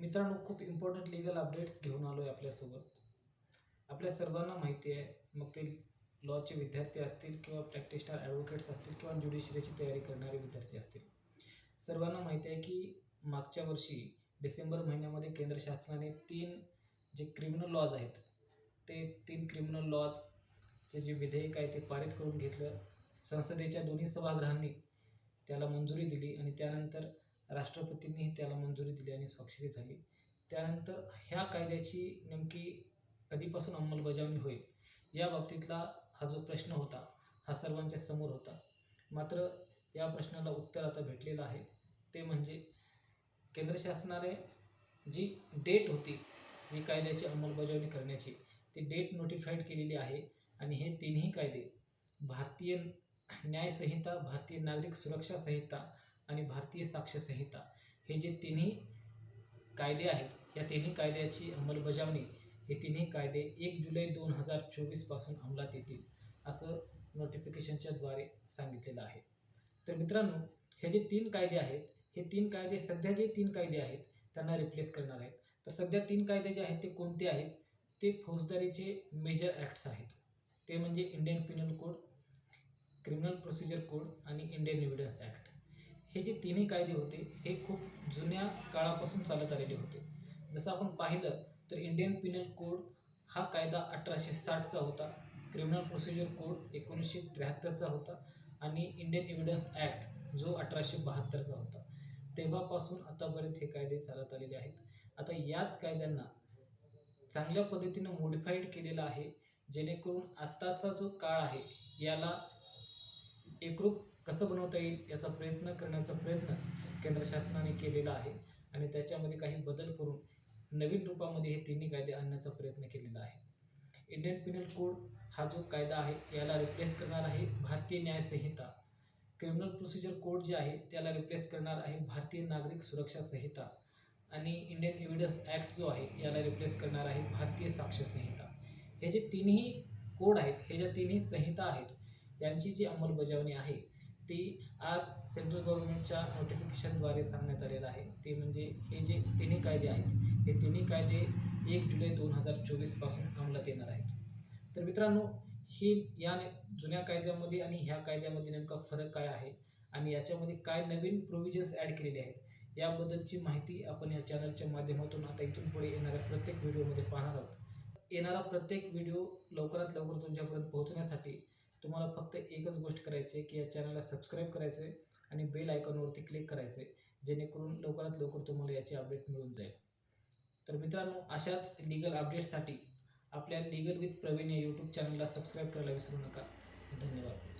मित्रांनो खूप important legal updates घेऊन आलो आहे आपल्यासोबत. आपल्या सर्वांना माहिती आहे मग ते लॉचे विद्यार्थी असतील किंवा प्रॅक्टिशनर ॲडव्होकेट्स असतील किंवा ज्युडिशरीची तयारी करणारे विद्यार्थी असतील सर्वांना माहिती आहे की मागच्या वर्षी डिसेंबर महिन्यामध्ये केंद्र शासनाने तीन जे क्रिमिनल लॉज आहेत ते तीन क्रिमिनल लॉजचे जे विधेयक आहे ते पारित करून घेतलं. संसदेच्या दोन्ही सभागृहांनी त्याला मंजुरी दिली आणि त्यानंतर राष्ट्रपतींनीही त्याला मंजुरी दिली आणि स्वाक्षरी झाली. त्यानंतर ह्या कायद्याची नेमकी कधीपासून अंमलबजावणी होईल या बाबतीतला हा जो प्रश्न होता हा सर्वांच्या समोर होता. मात्र या प्रश्नाला उत्तर आता भेटलेलं आहे. ते म्हणजे केंद्र शासनाने जी डेट होती ही कायद्याची अंमलबजावणी करण्याची ती डेट नोटिफाईड केलेली आहे आणि हे तिन्ही कायदे भारतीय न्यायसंहिता भारतीय नागरिक सुरक्षा संहिता आणि भारतीय साक्ष संहिता हे जे तिन्ही कायदे आहेत या तिन्ही कायद्याची अंमलबजावणी हे तिन्ही कायदे एक जुलै दोन हजार चोवीसपासून अंमलात येतील असं नोटिफिकेशनच्या द्वारे सांगितलेलं आहे. तर मित्रांनो हे जे तीन कायदे आहेत हे तीन कायदे सध्या जे तीन कायदे आहेत त्यांना रिप्लेस करणार आहेत. तर सध्या तीन कायदे जे आहेत ते कोणते आहेत? ते फौजदारीचे मेजर ॲक्ट्स आहेत. ते म्हणजे Indian penal code criminal procedure code आणि इंडियन एव्हिडन्स ॲक्ट हे जे तिन्ही कायदे होते हे खूप जुन्या काळापासून चालत आलेले होते. जसं आपण पाहिलं तर इंडियन पिनल कोड हा कायदा अठराशे साठचा होता. क्रिमिनल प्रोसिजर कोड एकोणीसशे त्र्याहत्तरचा होता. आणि इंडियन एव्हिडन्स ॲक्ट जो अठराशे बहात्तरचा होता. तेव्हापासून आतापर्यंत हे कायदे चालत आलेले आहेत. आता याच कायद्यांना चांगल्या पद्धतीनं मॉडिफाईड केलेलं आहे जेणेकरून आत्ताचा जो काळ आहे याला एकरूप कसं बनवता येईल याचा प्रयत्न करण्याचा प्रयत्न केंद्र शासनाने केलेला आहे. आणि त्याच्यामध्ये काही बदल करून नवीन रूपामध्ये हे तिन्ही कायदे आणण्याचा प्रयत्न केलेला आहे. इंडियन पिनल कोड हा जो कायदा आहे याला रिप्लेस करणार आहे भारतीय न्याय संहिता. क्रिमिनल प्रोसिजर कोड जे आहे त्याला रिप्लेस करणार आहे भारतीय नागरिक सुरक्षा संहिता. आणि इंडियन एव्हिडन्स ॲक्ट जो आहे याला रिप्लेस करणार आहे भारतीय साक्ष संहिता. हे जे तिन्ही कोड आहेत हे ज्या तिन्ही संहिता आहेत यांची जी अंमलबजावणी आहे ती आज सेंट्रल गव्हर्नमेंटच्या नोटिफिकेशनद्वारे सांगण्यात आलेलं आहे. ते म्हणजे हे जे तिन्ही कायदे आहेत हे तिन्ही कायदे एक जुलै दोन हजार चोवीसपासून अंमलात येणार आहेत. तर मित्रांनो ही या जुन्या कायद्यामध्ये आणि ह्या कायद्यामध्ये नेमका फरक काय आहे आणि याच्यामध्ये काय नवीन प्रोव्हिजन्स ॲड केलेले आहेत याबद्दलची माहिती आपण या चॅनलच्या माध्यमातून आता इथून पुढे येणाऱ्या प्रत्येक व्हिडिओमध्ये पाहणार आहोत. येणारा प्रत्येक व्हिडिओ लवकरात लवकर तुमच्यापर्यंत पोहोचण्यासाठी तुम्हाला फक्त एकच गोष्ट करायची आहे की या चॅनलला सबस्क्राईब करायचं आहे आणि बेल आयकॉनवरती क्लिक करायचं आहे जेणेकरून लवकरात लवकर तुम्हाला याची अपडेट मिळून जाईल. तर मित्रांनो अशाच लिगल अपडेट्ससाठी आपल्या लिगल विथ प्रवीण या यूट्यूब चॅनलला सबस्क्राईब करायला विसरू नका. धन्यवाद.